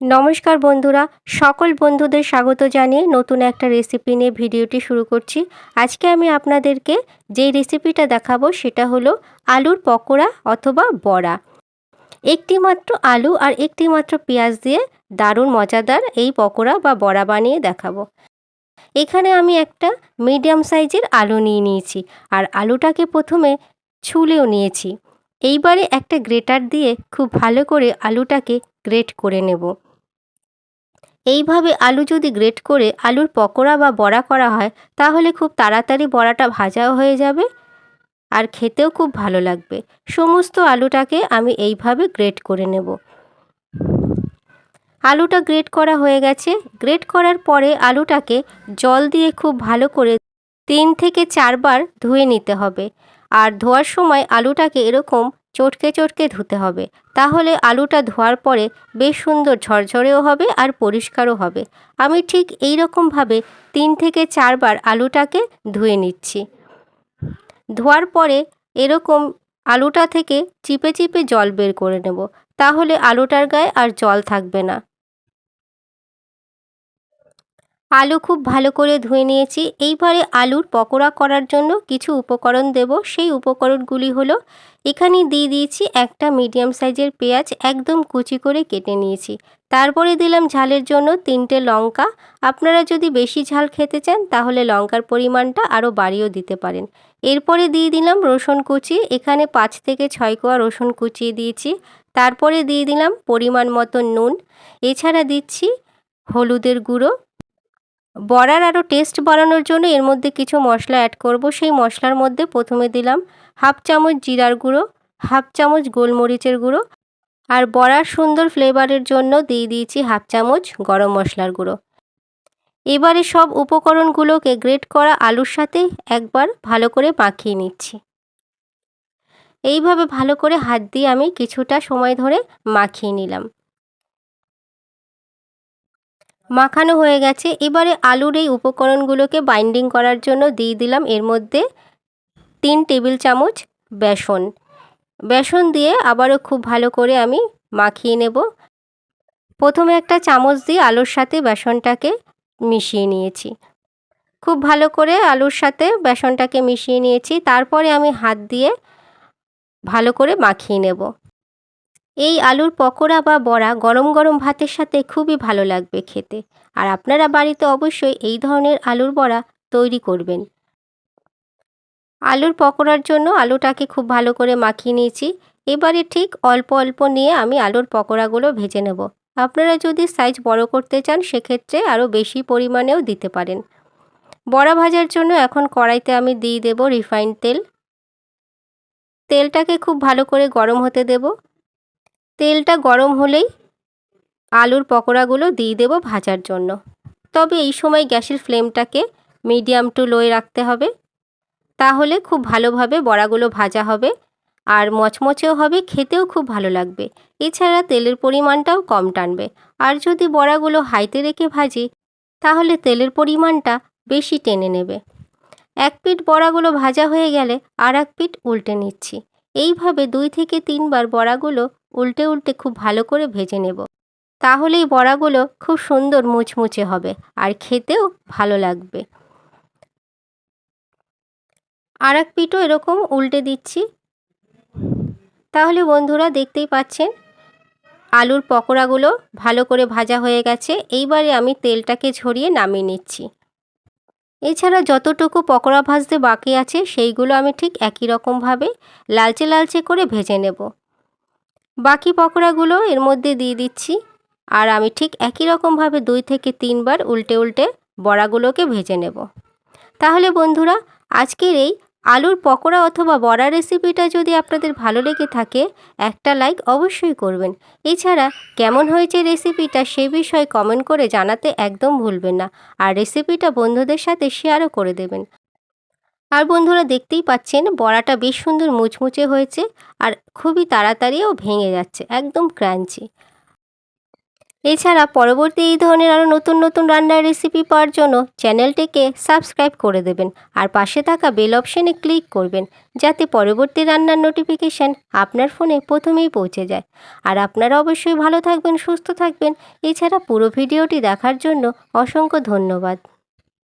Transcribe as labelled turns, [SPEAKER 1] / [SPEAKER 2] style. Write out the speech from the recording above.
[SPEAKER 1] নমস্কার বন্ধুরা, সকল বন্ধুদের স্বাগত জানিয়ে নতুন একটা রেসিপি নিয়ে ভিডিওটি শুরু করছি। আজকে আমি আপনাদেরকে যেই রেসিপিটা দেখাবো সেটা হলো আলুর পকোড়া অথবা বড়া। একটি মাত্র আলু আর একটি মাত্র পেঁয়াজ দিয়ে দারুণ মজাদার এই পকোড়া বা বড়া বানিয়ে দেখাবো। এখানে আমি একটা মিডিয়াম সাইজের আলু নিয়ে নিয়েছি আর আলুটাকে প্রথমে ছুলেও নিয়েছি। এইবারে একটা গ্রেটার দিয়ে খুব ভালো করে আলুটাকে গ্রেট করে নেব। এইভাবে আলু যদি গ্রেট করে আলুর পকোড়া বা বড়া করা হয়, তাহলে খুব তাড়াতাড়ি বড়াটা ভাজাও হয়ে যাবে আর খেতেও খুব ভালো লাগবে। সমস্ত আলুটাকে আমি এইভাবে গ্রেট করে নেব। আলুটা গ্রেট করা হয়ে গেছে। গ্রেট করার পরে আলুটাকে জল দিয়ে খুব ভালো করে তিন থেকে চারবার ধুয়ে নিতে হবে। আর ধোয়ার সময় আলুটাকে এরকম চটকে চটকে ধুতে হবে। তাহলে আলুটা ধোয়ার পরে বেশ সুন্দর ঝরঝরেও হবে আর পরিষ্কারও হবে। আমি ঠিক এই রকমভাবে তিন থেকে চারবার আলুটাকে ধুয়ে নিচ্ছি। ধোয়ার পরে এরকম আলুটা থেকে চিপে চিপে জল বের করে নেব। তাহলে আলুটার গায়ে আর জল থাকবে না। আলু খুব ভালো করে ধুয়ে নিয়েছি। এইবারে আলুর পকোড়া করার জন্য কিছু উপকরণ দেব। সেই উপকরণগুলি হলো, এখানে দিয়ে দিয়েছি একটা মিডিয়াম সাইজের পেঁয়াজ একদম কুচি করে কেটে নিয়েছি। তারপরে দিলাম ঝালের জন্য তিনটে লঙ্কা। আপনারা যদি বেশি ঝাল খেতে চান, তাহলে লঙ্কার পরিমাণটা আরও বাড়িয়েও দিতে পারেন। এরপরে দিয়ে দিলাম রসুন কুচি। এখানে পাঁচ থেকে ছয় কোয়া রসুন কুচিয়ে দিয়েছি। তারপরে দিয়ে দিলাম পরিমাণ মতো নুন। এছাড়া দিচ্ছি হলুদের গুঁড়ো। বড়ার আরও টেস্ট বাড়ানোর জন্য এর মধ্যে কিছু মশলা অ্যাড করব। সেই মশলার মধ্যে প্রথমে দিলাম হাফ চামচ জিরার গুঁড়ো, হাফ চামচ গোলমরিচের গুঁড়ো আর বড়ার সুন্দর ফ্লেভারের জন্য দিয়ে দিয়েছি হাফ চামচ গরম মশলার গুঁড়ো। এবারে সব উপকরণগুলোকে গ্রেট করা আলুর সাথে একবার ভালো করে মাখিয়ে নিচ্ছি। এইভাবে ভালো করে হাত দিয়ে আমি কিছুটা সময় ধরে মাখিয়ে নিলাম। মাখানো হয়ে গেছে। এবারে আলুর এই উপকরণগুলোকে বাইন্ডিং করার জন্য দিয়ে দিলাম। এর মধ্যে তিন টেবিল চামচ বেসন। বেসন দিয়ে আবারও খুব ভালো করে আমি মাখিয়ে নেব। প্রথমে একটা চামচ দিয়ে আলুর সাথে বেসনটাকে মিশিয়ে নিয়েছি। খুব ভালো করে আলুর সাথে বেসনটাকে মিশিয়ে নিয়েছি। তারপরে আমি হাত দিয়ে ভালো করে মাখিয়ে নেব। এই আলুর পকোড়া বা বড়া গরম গরম ভাতের সাথে খুবই ভালো লাগবে খেতে। আর আপনারা বাড়িতে অবশ্যই এই ধরনের আলুর বড়া তৈরি করবেন। আলুর পকোড়ার জন্য আলুটাকে খুব ভালো করে মাখিয়ে নিয়েছি। এবারে ঠিক অল্প অল্প নিয়ে আমি আলুর পকোড়াগুলো ভেজে নেব। আপনারা যদি সাইজ বড় করতে চান, সেক্ষেত্রে আরও বেশি পরিমাণেও দিতে পারেন। বড়া ভাজার জন্য এখন কড়াইতে আমি দিয়ে দেব রিফাইন্ড তেল। তেলটাকে খুব ভালো করে গরম হতে দেব। তেলটা গরম হলেই আলুর পকোড়াগুলো দিয়ে দেব ভাজার জন্য। তবে এই সময় গ্যাসের ফ্লেমটাকে মিডিয়াম টু লোয়ে রাখতে হবে। তাহলে খুব ভালোভাবে বড়াগুলো ভাজা হবে আর মচমচেও হবে, খেতেও খুব ভালো লাগবে। এছাড়া তেলের পরিমাণটাও কম টানবে। আর যদি বড়াগুলো হাইতে রেখে ভাজি, তাহলে তেলের পরিমাণটা বেশি টেনে নেবে। এক পিঠ বড়াগুলো ভাজা হয়ে গেলে আর এক পিঠ উল্টে নিচ্ছি। এইভাবে দুই থেকে তিনবার বড়াগুলো উল্টে উল্টে খুব ভালো করে ভেজে নেব। তাহলেই বড়াগুলো খুব সুন্দর মুচমুচে হবে আর খেতেও ভালো লাগবে। আর এক পিঠও এরকম উল্টে দিচ্ছি। তাহলে বন্ধুরা দেখতেই পাচ্ছেন, আলুর পকোড়াগুলো ভালো করে ভাজা হয়ে গেছে। এইবারে আমি তেলটাকে ঝরিয়ে নামিয়ে নিচ্ছি। এছাড়া যতটুকু পকোড়া ভাজতে বাকি আছে, সেইগুলো আমি ঠিক একই রকমভাবে লালচে লালচে করে ভেজে নেব। বাকি পকোড়াগুলো এর মধ্যে দিয়ে দিচ্ছি আর আমি ঠিক একই রকমভাবে দুই থেকে তিনবার উল্টে উল্টে বড়াগুলোকে ভেজে নেব। তাহলে বন্ধুরা, আজকের এই আলুর পকোড়া অথবা বড়া রেসিপিটা যদি আপনাদের ভালো লেগে থাকে, একটা লাইক অবশ্যই করবেন। এছাড়া কেমন হয়েছে রেসিপিটা সে বিষয়ে কমেন্ট করে জানাতে একদম ভুলবেন না। আর রেসিপিটা বন্ধুদের সাথে শেয়ারও করে দেবেন। আর বন্ধুরা দেখতেই পাচ্ছেন, বড়াটা বেশ সুন্দর মুচমুচে হয়েছে আর খুবই তাড়াতাড়িও ভেঙে যাচ্ছে, একদম ক্রাঞ্চি এছাড়া পরবর্তী এই ধরনের আরও নতুন নতুন রান্নার রেসিপি পাওয়ার জন্য চ্যানেলটিকে সাবস্ক্রাইব করে দেবেন। আর পাশে থাকা বেল অপশানে ক্লিক করবেন, যাতে পরবর্তী রান্নার নোটিফিকেশান আপনার ফোনে প্রথমেই পৌঁছে যায়। আর আপনারা অবশ্যই ভালো থাকবেন, সুস্থ থাকবেন। এছাড়া পুরো ভিডিওটি দেখার জন্য অসংখ্য ধন্যবাদ।